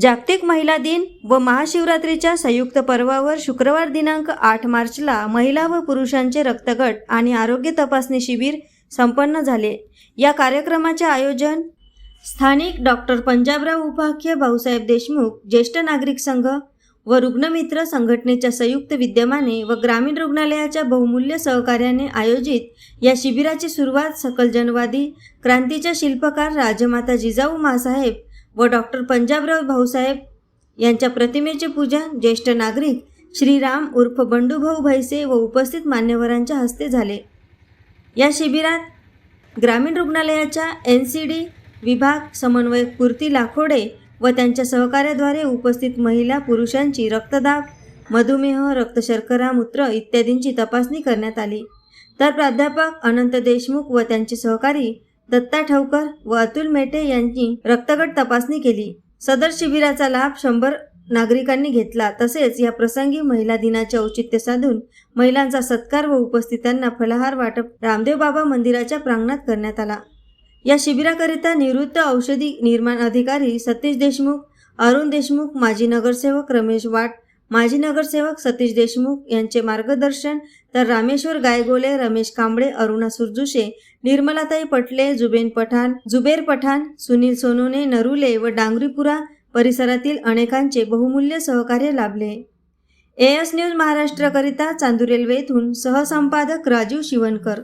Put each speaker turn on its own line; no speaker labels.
जागतिक महिला दिन व महाशिवरात्रीच्या संयुक्त पर्वावर शुक्रवार दिनांक आठ मार्चला महिला व पुरुषांचे रक्तगट आणि आरोग्य तपासणी शिबिर संपन्न झाले. या कार्यक्रमाचे आयोजन स्थानिक डॉक्टर पंजाबराव उपाख्य भाऊसाहेब देशमुख ज्येष्ठ नागरिक संघ व रुग्णमित्र संघटनेच्या संयुक्त विद्यमाने व ग्रामीण रुग्णालयाच्या बहुमूल्य सहकार्याने आयोजित या शिबिराची सुरुवात सकल जनवादी क्रांतीच्या शिल्पकार राजमाता जिजाऊ मासाहेब व डॉक्टर पंजाबराव भाऊसाहेब यांच्या प्रतिमेचे पूजन ज्येष्ठ नागरिक श्रीराम उर्फ बंडूभाऊ भैसे व उपस्थित मान्यवरांच्या हस्ते झाले. या शिबिरात ग्रामीण रुग्णालयाच्या एन सी डी विभाग समन्वयक पूर्ती लाखोडे व त्यांच्या सहकार्याद्वारे उपस्थित महिला पुरुषांची रक्तदाब मधुमेह रक्तशर्करा मूत्र इत्यादींची तपासणी करण्यात आली. तर प्राध्यापक अनंत देशमुख व त्यांचे सहकारी दत्ता ठवकर व अतुल मेटे यांनी रक्तगट तपासणी केली. सदर शिबिराचा लाभ शंभर नागरिकांनी घेतला. तसेच या प्रसंगी महिला दिनाचे औचित्य साधून महिलांचा सत्कार व उपस्थितांना फलाहार वाटप रामदेव बाबा मंदिराच्या प्रांगणात करण्यात आला. या शिबिराकरिता निवृत्त औषधी निर्माण अधिकारी सतीश देशमुख अरुण देशमुख माजी नगरसेवक रमेश वाट माजी नगरसेवक सतीश देशमुख यांचे मार्गदर्शन तर रामेश्वर गायगोले रमेश कांबळे अरुणा सुरजुशे निर्मलाताई पटले जुबेन पठाण जुबेर पठाण सुनील सोनूने नरुले व डांगरीपुरा परिसरातील अनेकांचे बहुमूल्य सहकार्य लाभले. एएस न्यूज महाराष्ट्रकरिता चांदूर रेल्वे येथून सहसंपादक राजीव शिवणकर.